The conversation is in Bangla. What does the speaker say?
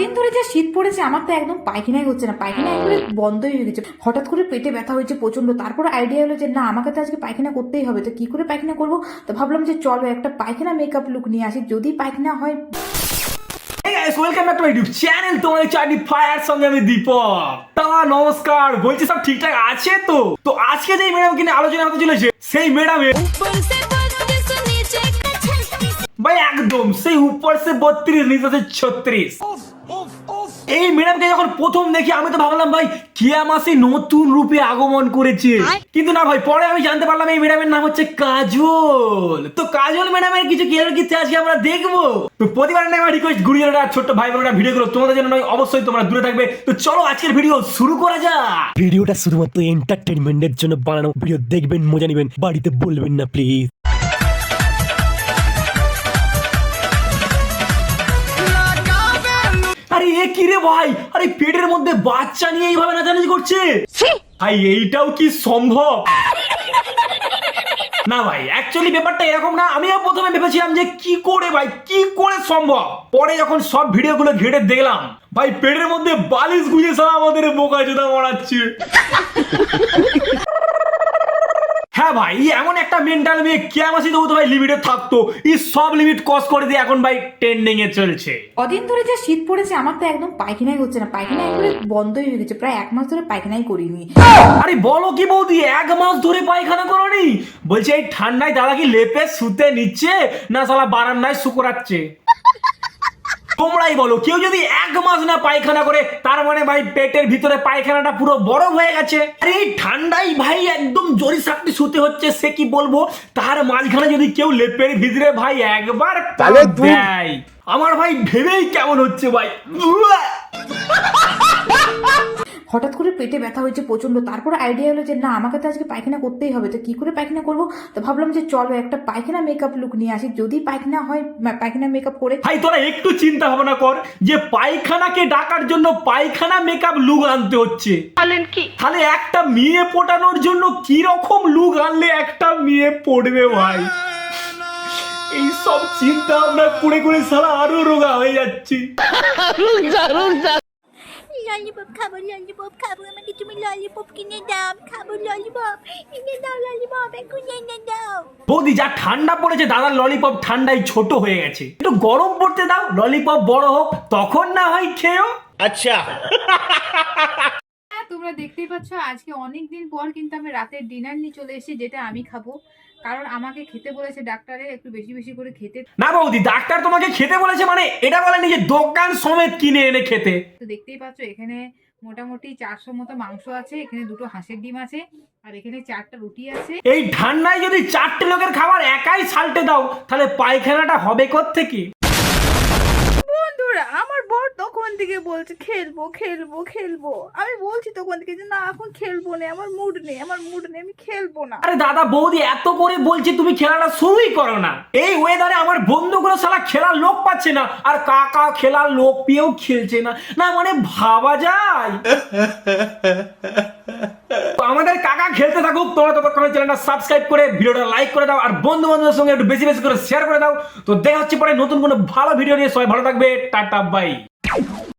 কদিন ধরে যা শীত পড়েছে আমার তো একদম পায়খানাই হচ্ছে না। পায়খানা একবারে বন্ধই হয়ে গেছে। হঠাৎ করে পেটে ব্যথা হয়েছে প্রচণ্ড তারপর আইডিয়া হলো যে না আমাকে তো আজকে পায়খানা করতেই হবে। তো কি করে পায়খানা করব? তো ভাবলাম যে চলো একটা পায়খানা মেকআপ লুক নিয়ে আসি। যদি পায়খানা হয় Hey guys, welcome back to my YouTube channel. তোমাদের চারটি ফায়ার সঙ্গে আমি দীপক। তা নমস্কার। বলছি সব ঠিকঠাক আছে তো? তো আজকে যে ম্যাডামকে নিয়ে আলোচনা হতে চলেছে সেই ম্যাডামের ভাই একদম। সেই উপর সে বত্রিশ নিচে সে ছত্রিশ। এই ম্যাডামকে যখন প্রথম দেখি আমি তো ভাবলাম ভাই কিয়া মাসে নতুন রূপে আগমন করেছে? কিন্তু না ভাই পরে আমি জানতে পারলাম এই ম্যাডামের নাম হচ্ছে কাজল। তো কাজল ম্যাডামের কিছু কেয়ার কিচ্ছে আজকে আমরা দেখব? তো প্রতিবার না আমার রিকোয়েস্ট গুরুজনেরা ছোট্ট ভাই বোনেরা ভিডিওগুলো তোমাদের জন্য নয় অবশ্যই তোমরা দূরে থাকবে। তো চলো আজকের ভিডিও শুরু করা যাক। ভিডিওটা শুধুমাত্র এন্টারটেনমেন্টের জন্য বানানো। ভিডিও দেখবেন মজা নেবেন বাড়িতে বলবেন না প্লিজ ভাই আরে পেটের মধ্যে বাচ্চা নিয়ে এইভাবে নাচানাচি করছে? ভাই এইটাও কি সম্ভব? না ভাই অ্যাকচুয়ালি ব্যাপারটা এরকম না। আমিও প্রথমে ভেবেছিলাম যে কি করে ভাই কি করে সম্ভব? পরে যখন সব ভিডিও গুলো ঘেটে দেখলাম ভাই পেটের মধ্যে বালিশ গুঁজে সব আমাদের বোকা জোদা মারাচ্ছে। হ্যাঁ ভাই এই এমন একটা মেন্টাল মেয়ে কেয়ামাসি দেবো তো ভাই লিমিটে থাকতো। এই সব লিমিট ক্রস করে দিয়ে এখন ভাই ট্রেন্ডিং এ চলছে। কদিন ধরে যে শীত পড়েছে আমার তো একদম পায়খানাই হচ্ছে না। পায়খানা একবারে বন্ধই হয়ে গেছে প্রায় এক মাস ধরে পায়খানাই করিনি। আরে বলো কি বৌদি এক মাস ধরে পায়খানা করনি? বলছে এই ঠান্ডায় দাদা কি লেপে শুতে নিচ্ছে না সালা বারান্দায় শুকরাচ্ছে? তোমরাই বলো কেউ যদি এক মাস না পায়খানা করে তার মানে ভাই পেটের ভিতরে পায়খানাটা পুরো বরফ হয়ে গেছে। আরে ঠান্ডাই ভাই একদম জরি সাপটি শুতে হচ্ছে সে কি বলব? তার মাঝখানে যদি কেউ লেপের ভিতরে ভাই একবার তাহলে আমার ভাই ভেবেই কেমন হচ্ছে ভাই! হঠাৎ করে পেটে ব্যথা হয়েছে প্রচণ্ড তারপর আইডিয়া হলো যে না আমাকে তো আজকে পায়খানা করতেই হবে। তো কি করে পায়খানা করব? তো ভাবলাম যে চলো একটা পায়খানা মেকআপ লুক নিয়ে আসি। যদি পায়খানা হয় পায়খানা মেকআপ করে ভাই তোরা একটু চিন্তা ভাবনা কর যে পায়খানাকে ডাকার জন্য পায়খানা মেকআপ লুক আনতে হচ্ছে। বলেন কি? তাহলে একটা মেয়ে পটানোর জন্য কি রকম লুক আনলে একটা মেয়ে পড়বে ভাই? এই সব চিন্তা আমরা করে করে সারা আরও রোগা হয়ে যাচ্ছি। ললিপপ খাব ললিপপ খাব আমাকে তুমি ললিপপ কিনে দাও খাব ললিপপ এনে দাও ললিপপ এখন এনে দাও বৌদি যা ঠান্ডা পড়েছে দাদার ললিপপ ঠান্ডায় ছোট হয়ে গেছে। একটু গরম পড়তে দাও ললিপপ বড় হোক তখন না হয় খেয়েও। হ্যাঁ তোমরা দেখতেই পাচ্ছ আজকে অনেক দিন পর কিন্তু আমি রাতের ডিনার নিয়ে চলে এসেছি যেটা আমি খাব। কারণ আমাকে খেতে বলেছে ডাক্তারে একটু বেশি বেশি করে খেতে। না বৌদি ডাক্তার তোমাকে খেতে বলেছে মানে এটা বলেনি যে দোকান সমেত কিনে এনে খেতে। তো দেখতেই পাচ্ছ এখানে মোটামুটি চারশো মতো মাংস আছে এখানে দুটো হাঁসের ডিম আছে আর এখানে চারটা রুটি আছে। এই ঠান্ডায় যদি চারটে লোকের খাবার একাই সালটে দাও তাহলে পায়খানাটা হবে থেকে বন্ধুরা আমার বর তখন থেকে বলছে, খেলব খেলব খেলব। আমি বলছি তখন থেকে যে, না, এখন খেলব না, আমার মুড নেই, আমার মুড নেই, আমি খেলব না। আরে দাদা, বৌদি, এত করে বলছি, তুমি খেলাটা শুরুই করো না। এই ওয়েদারে আমার বন্ধুগুলো সালা খেলার লোক পাচ্ছে না, আর কাকা খেলার লোক পেয়েও খেলছে না। না মানে ভাবা যায়। আমাদের কাকা খেলতে থাকুক, তোমরা ততক্ষণে চ্যানেলটা সাবস্ক্রাইব করে, ভিডিওটা লাইক করে দাও, আর বন্ধু বান্ধবের সঙ্গে একটু বেশি বেশি করে শেয়ার করে দাও। তো দেখা হচ্ছে পরে নতুন কোনো ভালো ভিডিও নিয়ে, সবাই ভালো থাকবে, টাটা বাই